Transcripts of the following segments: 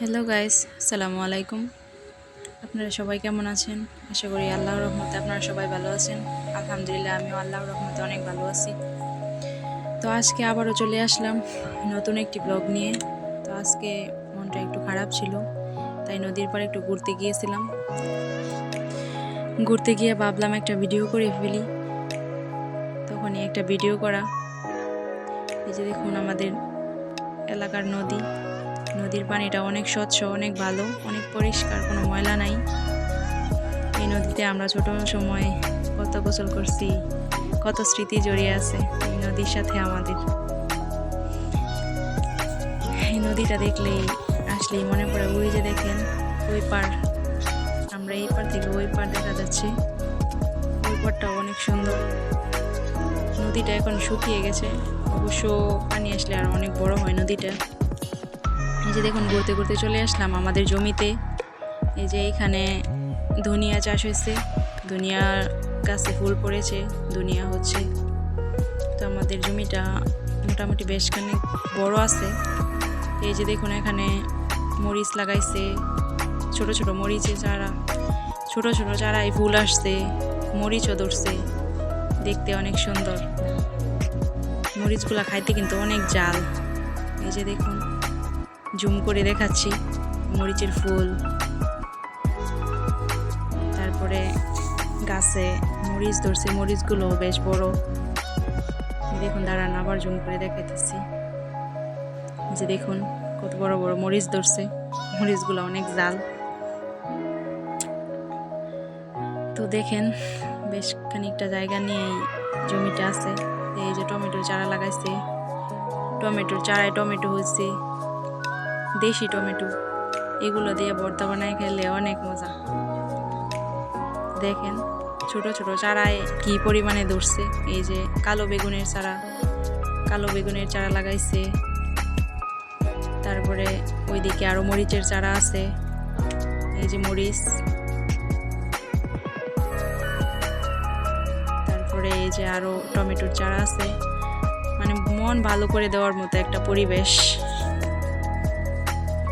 Hello guys আসসালামু আলাইকুম আপনারা সবাই কেমন আছেন? আশা করি আল্লাহর রহমতে আপনারা সবাই ভালো আছেন। আলহামদুলিল্লাহ, আমিও আল্লাহর রহমতে অনেক ভালো আছি। তো আজকে আবারও চলে আসলাম নতুন একটি ব্লগ নিয়ে। তো আজকে মনটা একটু খারাপ ছিল, তাই নদীর পাড়ে একটু ঘুরতে গিয়েছিলাম। ঘুরতে গিয়ে ভাবলাম একটা ভিডিও করে ফেলি। তখনই একটা ভিডিও করা। এই যে দেখুন আমাদের এলাকার নদী। নদীর পানিটা অনেক স্বচ্ছ, অনেক ভালো, অনেক পরিষ্কার, কোনো ময়লা নাই। এই নদীতে আমরা ছোট সময় কত গোসল করছি, কত স্মৃতি জড়িয়ে আছে এই নদীর সাথে আমাদের। এই নদীটা দেখলেই আসলেই মনে পড়ে, ওই যে দেখেন, ওই পার আমরা এই পার থেকে ওই পার দেখা যাচ্ছে। ওই পারটাও অনেক সুন্দর। নদীটা এখন শুকিয়ে গেছে, অবশ্য পানি আসলে আর অনেক বড় হয় নদীটা। এই যে দেখুন, ঘুরতে ঘুরতে চলে আসলাম আমাদের জমিতে। এই যে এখানে ধনিয়া চাষ হয়েছে। ধনিয়া গাছে ফুল পড়েছে। ধনিয়া হচ্ছে তো আমাদের জমিটা মোটামুটি বেশ খানিক বড় আছে। এই যে দেখুন, এখানে মরিচ লাগাইছে। ছোট ছোট মরিচের চারা, ছোট ছোট চারায় ফুল আসছে, মরিচও ধরছে। দেখতে অনেক সুন্দর। মরিচগুলা খাইতে কিন্তু অনেক জাল। এই যে দেখুন জুম করে দেখাচ্ছি, মরিচের ফুল। তারপরে গাছে মরিচ ধরছে, মরিচগুলো বেশ বড়। দেখুন, দাঁড়ান, আবার জুম করে দেখাইতেছি। যে দেখুন, কত বড় বড় মরিচ ধরছে, মরিচগুলো অনেক জাল। তো দেখেন, বেশ খানিকটা জায়গা নিয়ে জমিটা আছে। এই যে টমেটোর চারা লাগাইছে, টমেটোর চারায় টমেটো হয়েছে দেশি টমেটো। এগুলো দিয়ে ভর্তা বানায় খেলে অনেক মজা। দেখেন, ছোট ছোট চারায় কি পরিমাণে ধরছে। এই যে কালো বেগুনের চারা, কালো বেগুনের চারা লাগাইছে। তারপরে ওইদিকে আরও মরিচের চারা আছে। এই যে মরিচ। তারপরে এই যে আরও টমেটোর চারা আছে। মানে মন ভালো করে দেওয়ার মতো একটা পরিবেশ।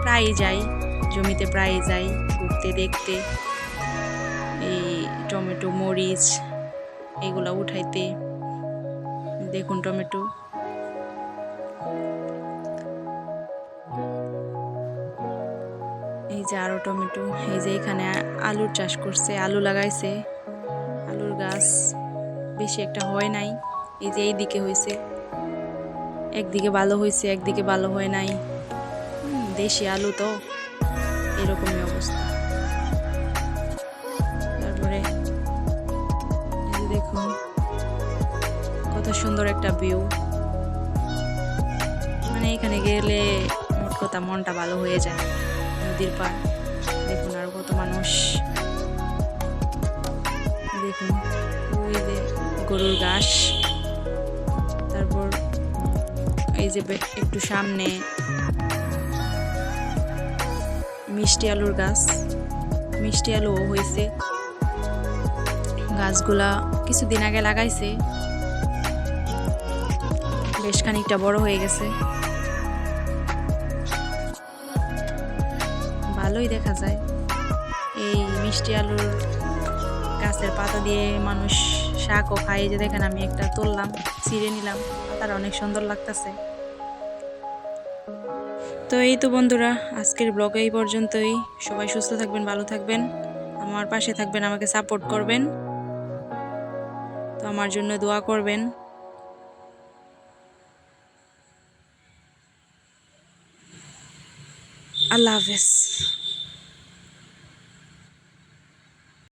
প্রায়ই যাই, জমিতে প্রায়ই যাই, ঘুরতে, দেখতে। এই টমেটো, মরিচ, এগুলা উঠাইতে। দেখুন টমেটো। এই যে আরও টমেটো। এই যে এখানে আলুর চাষ করছে, আলু লাগাইছে। আলুর গাছ বেশি একটা হয় নাই। এই যে এই দিকে হয়েছে একদিকে ভালো হয়েছে একদিকে ভালো হয় নাই। দেশি আলু তো এরকমই অবস্থা। তারপরে দেখুন, কত সুন্দর একটা ভিউ মানে এখানে গেলে মোট কথা মনটা ভালো হয়ে যায় নদীর পার দেখুন আর কত মানুষ। দেখুন, ওই যে গরুর ঘাস। তারপর এই যে একটু সামনে মিষ্টি আলুর গাছ। মিষ্টি আলুও হয়েছে। গাছগুলা কিছুদিন আগে লাগাইছে। বেশ খানিকটা বড় হয়ে গেছে। ভালোই দেখা যায়। এই মিষ্টি আলুর গাছের পাতা দিয়ে মানুষ শাকও খায়। যে দেখেন আমি একটা তুললাম ছিঁড়ে নিলাম। পাতাটা অনেক সুন্দর লাগতেছে। তো এই তো বন্ধুরা, আজকের ব্লগ এই পর্যন্তই। সবাই সুস্থ থাকবেন, ভালো থাকবেন। আমার পাশে থাকবেন, আমাকে সাপোর্ট করবেন। তো আমার জন্য দোয়া করবেন। আল্লাহ হাফেজ।